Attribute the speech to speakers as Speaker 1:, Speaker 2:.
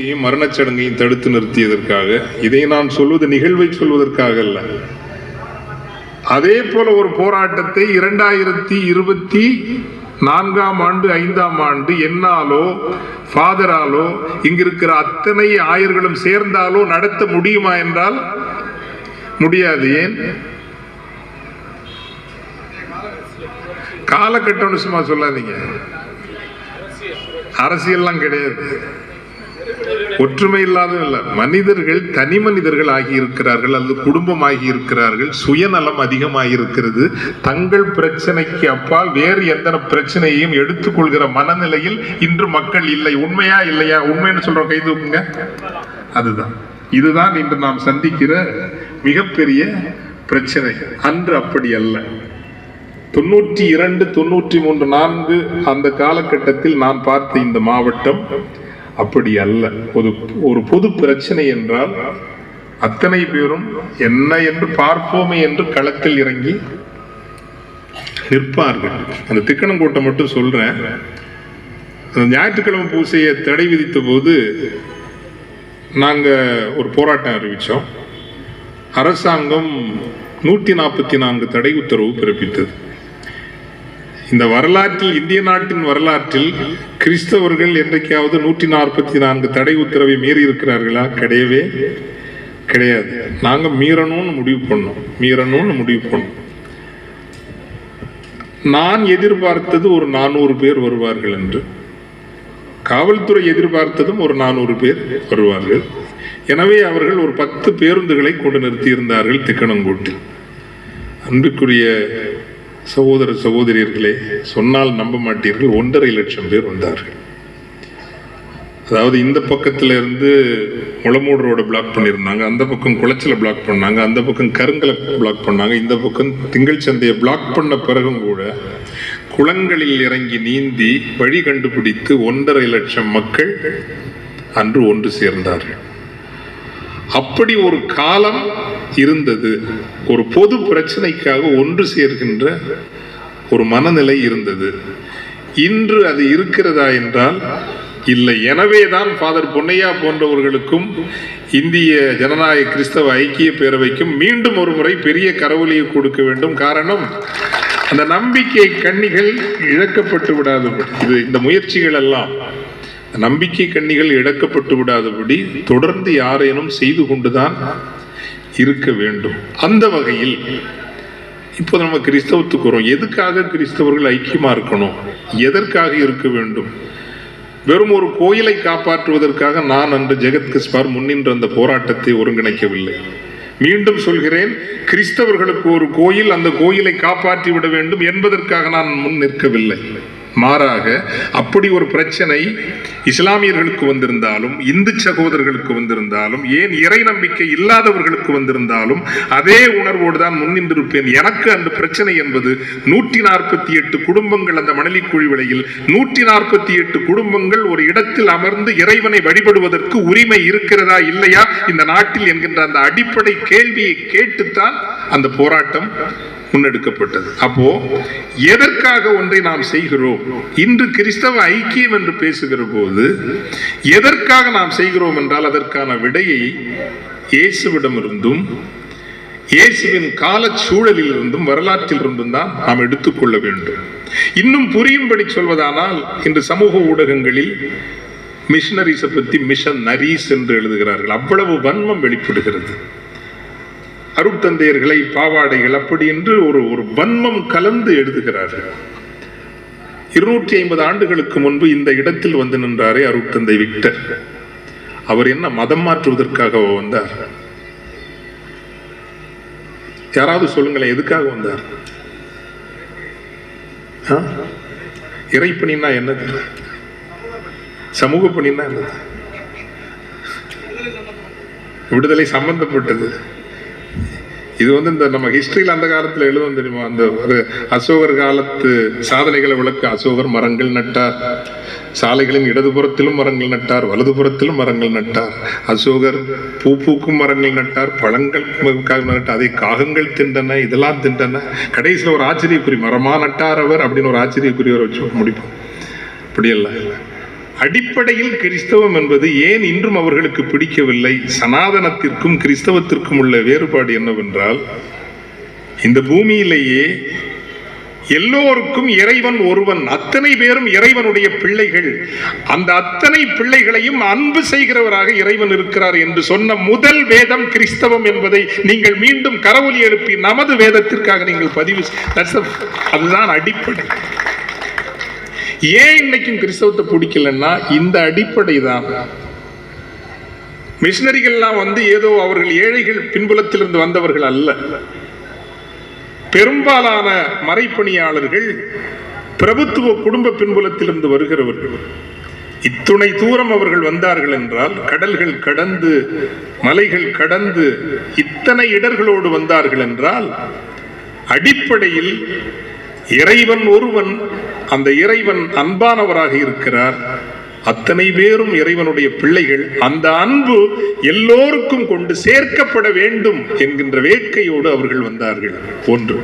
Speaker 1: மரணச் சடங்கையும் தடுத்து நிறுத்தியதற்காக இதை நான் சொல்வது நிகழ்வை சொல்வதற்காக அல்ல. அதே போல ஒரு போராட்டத்தை இரண்டாயிரத்தி இருபத்தி நான்காம் ஆண்டு ஐந்தாம் ஆண்டு என்னாலோ ஃபாதராலோ இங்கிருக்கிற அத்தனை ஆயர்களும் சேர்ந்தாலோ நடத்த முடியுமா என்றால் முடியாது. ஏன்? காலகட்டம்னு சும்மா சொல்லாதீங்க. அரசியல்லாம் கிடையாது. ஒற்றுமை இல்லாத இல்லை மனிதர்கள் தனி மனிதர்கள் ஆகியிருக்கிறார்கள். அல்லது குடும்பம் ஆகியிருக்கிறார்கள் சுயநலம் அதிகமாகியிருக்கிறது தங்கள் பிரச்சனைக்கு அப்பால் வேறு எந்த பிரச்சனையையும் எடுத்துக்கொள்கிற மனநிலையில் இன்று மக்கள் இல்லை. உண்மையா இல்லையா? உண்மைன்னு சொல்ற கை தூக்குங்க. அதுதான். இதுதான் இன்று நாம் சந்திக்கிற மிகப்பெரிய பிரச்சனை அன்று அப்படி அல்ல. தொண்ணூற்றி இரண்டு தொண்ணூற்றி மூன்று நான்கு அந்த காலகட்டத்தில் நான் பார்த்த இந்த மாவட்டம் அப்படி அல்ல. ஒரு ஒரு பொது பிரச்சனை என்றால் அத்தனை பேரும் என்ன என்று பார்ப்போமே என்று களத்தில் இறங்கி நிற்பார்கள். அந்த திக்கணங்கோட்டை மட்டும் சொல்றேன். அந்த ஞாயிற்றுக்கிழமை பூசையை தடை விதித்த போது நாங்கள் ஒரு போராட்டம் அறிவித்தோம் அரசாங்கம் நூற்றி நாற்பத்தி நான்கு தடை உத்தரவு பிறப்பித்தது. இந்த வரலாற்றில் இந்திய நாட்டின் வரலாற்றில் கிறிஸ்தவர்கள் என்றைக்காவது நூற்றி நாற்பத்தி நான்கு தடை உத்தரவை மீறி இருக்கிறார்களா? கிடையவே கிடையாது. நாங்க மீறணும்னு முடிவு பண்ணோம். மீறணும்னு முடிவு பண்ணோம். நான் எதிர்பார்த்தது ஒரு நானூறு பேர் வருவார்கள் என்று. காவல்துறை எதிர்பார்த்ததும் ஒரு நானூறு பேர் வருவார்கள். எனவே அவர்கள் ஒரு பத்து பேருந்துகளை கொண்டு நிறுத்தியிருந்தார்கள் திக்கணங்கோட்டில். அன்புக்குரிய சகோதர சகோதரியர்களே சொன்னால் நம்ப மாட்டீர்கள் ஒன்றரை லட்சம் பேர் வந்தார்கள். அதாவது இந்த பக்கத்துல இருந்து முளமூடு ரோட பிளாக் பண்ணியிருந்தாங்க அந்த பக்கம் குளச்சலை பிளாக் பண்ணாங்க அந்த பக்கம் கருங்கலை பிளாக் பண்ணாங்க இந்த பக்கம் திங்கள் சந்தையை பிளாக் பண்ண பிறகும் கூட குளங்களில் இறங்கி நீந்தி வழி கண்டுபிடித்து ஒன்றரை லட்சம் மக்கள் அன்று ஒன்று சேர்ந்தார்கள். அப்படி ஒரு காலம் இருந்தது. ஒரு பொது பிரச்சனைக்காக ஒன்று சேர்கின்ற ஒரு மனநிலை இருந்தது. இன்று அது இருக்கிறதா என்றால் இல்லை. எனவே தான் ஃபாதர் பொன்னையா போன்றவர்களுக்கும் இந்திய ஜனநாயக கிறிஸ்தவ ஐக்கிய பேரவைக்கும் மீண்டும் ஒரு முறை பெரிய கரவொலியை கொடுக்க வேண்டும். காரணம் அந்த நம்பிக்கை கண்ணிகள் இழக்கப்பட்டு விடாதபடி இது இந்த முயற்சிகள் எல்லாம் நம்பிக்கை கண்ணிகள் இழக்கப்பட்டு விடாதபடி தொடர்ந்து யாரேனும் செய்து கொண்டுதான் இருக்க வேண்டும். அந்த வகையில் இப்போ நம்ம கிறிஸ்தவத்துக்கு வரும் எதுக்காக கிறிஸ்தவர்கள் ஐக்கியமா இருக்கணும்? எதற்காக இருக்க வேண்டும்? வெறும் ஒரு கோயிலை காப்பாற்றுவதற்காக நான் அன்று ஜெகத் கிஸ்பார் முன்னின்ற அந்த போராட்டத்தை ஒருங்கிணைக்கவில்லை. மீண்டும் சொல்கிறேன் கிறிஸ்தவர்களுக்கு ஒரு கோயில் அந்த கோயிலை காப்பாற்றி விட வேண்டும் என்பதற்காக நான் முன் நிற்கவில்லை. மாறாக அப்படி ஒரு பிரச்சனை இஸ்லாமியர்களுக்கு வந்திருந்தாலும் இந்து சகோதரர்களுக்கு வந்திருந்தாலும் ஏன் இறை நம்பிக்கை இல்லாதவர்களுக்கு வந்திருந்தாலும் அதே உணர்வோடு தான் முன்னின்றிருப்பேன் எனக்கு அந்த பிரச்சனை என்பது நூற்றி நாற்பத்தி எட்டு குடும்பங்கள் அந்த மணலி குழிவிலையில் நூற்றி நாற்பத்தி எட்டு குடும்பங்கள் ஒரு இடத்தில் அமர்ந்து இறைவனை வழிபடுவதற்கு உரிமை இருக்கிறதா இல்லையா? இந்த நாட்டில் என்கின்ற அந்த அடிப்படை கேள்வியை கேட்டுத்தான் அந்த போராட்டம் முன்னெடுக்கப்பட்டது. அப்போ எதற்காக ஒன்றை நாம் செய்கிறோம்? இன்று கிறிஸ்தவ ஐக்கியம் என்று பேசுகிற போது எதற்காக நாம் செய்கிறோம் என்றால் அதற்கான விடையை இயேசுவிடமிருந்தும் இயேசுவின் கால சூழலில் இருந்தும் வரலாற்றில் இருந்தும் தான் நாம் எடுத்துக்கொள்ள வேண்டும். இன்னும் புரியும்படி சொல்வதானால் இன்று சமூக ஊடகங்களில் மிஷனரிஸை பற்றி மிஷன் நரீஸ் என்று எழுதுகிறார்கள். அவ்வளவு வன்மம் வெளிப்படுகிறது. அருட்தந்தையர்களை பாவாடைகள் அப்படி என்று ஒரு ஒரு வன்மம் கலந்து எழுதுகிறார்கள். இருநூற்றி ஐம்பது ஆண்டுகளுக்கு முன்பு இந்த இடத்தில் வந்து நின்றாரே அருட்தந்தை விக்டர். அவர் என்ன மதம் மாற்றுவதற்காக வந்தார்? யாராவது சொல்லுங்களேன் எதுக்காக வந்தார்? இறைப்பணினா இறைப்பணின்னா என்னது? சமூக பணின்னா என்னது? விடுதலை சம்பந்தப்பட்டது. இது வந்து இந்த நம்ம ஹிஸ்டரியில் அந்த காலத்தில் எழுதும் தெரியுமா? அந்த ஒரு அசோகர் காலத்து சாதனைகளை விளக்க. அசோகர் மரங்கள் நட்டார். சாலைகளின் இடதுபுறத்திலும் மரங்கள் நட்டார். வலதுபுறத்திலும் மரங்கள் நட்டார். அசோகர் பூ பூக்கும் மரங்கள் நட்டார். பழங்கள் நட்டார். அதை காகங்கள் தின்றன இதெல்லாம் தின்றன. கடைசியில் ஒரு ஆச்சரியக்குறி மரமாக நட்டார் அவர் அப்படின்னு ஒரு ஆச்சரியக்குறி வர வச்சு முடிப்போம். இல்லை அடிப்படையில் கிறிஸ்தவம் என்பது ஏன் இன்றும் அவர்களுக்கு பிடிக்கவில்லை? சனாதனத்திற்கும் கிறிஸ்தவத்திற்கும் உள்ள வேறுபாடு என்னவென்றால் இந்த பூமியிலேயே எல்லோருக்கும் இறைவன் ஒருவன் அத்தனை பேரும் இறைவனுடைய பிள்ளைகள். அந்த அத்தனை பிள்ளைகளையும் அன்பு செய்கிறவராக இறைவன் இருக்கிறார் என்று சொன்ன முதல் வேதம் கிறிஸ்தவம் என்பதை நீங்கள் மீண்டும் கரவொலி எழுப்பி நமது வேதத்திற்காக நீங்கள் பதிவு அதுதான் அடிப்படை. ஏன் இன்னைக்கும் கிறிஸ்தவத்தை பிடிக்கலன்னா இந்த அடிப்படை தான் மிஷினரிகள்லாம் வந்து ஏதோ அவர்கள் ஏழைகள் பின்புலத்திலிருந்து வந்தவர்கள் அல்ல. பெரும்பாலான மறைப்பணியாளர்கள் பிரபுத்துவ குடும்ப பின்புலத்திலிருந்து வருகிறவர்கள். இத்துணை தூரம் அவர்கள் வந்தார்கள் என்றால் கடல்கள் கடந்து மலைகள் கடந்து இத்தனை இடர்களோடு வந்தார்கள் என்றால் அடிப்படையில் இறைவன் ஒருவன் அந்த இறைவன் அன்பானவராக இருக்கிறார். அத்தனை பேரும் இறைவனுடைய பிள்ளைகள். அந்த அன்பு எல்லோருக்கும் கொண்டு சேர்க்கப்பட வேண்டும் என்கின்ற வேட்கையோடு அவர்கள் வந்தார்கள். ஒன்று.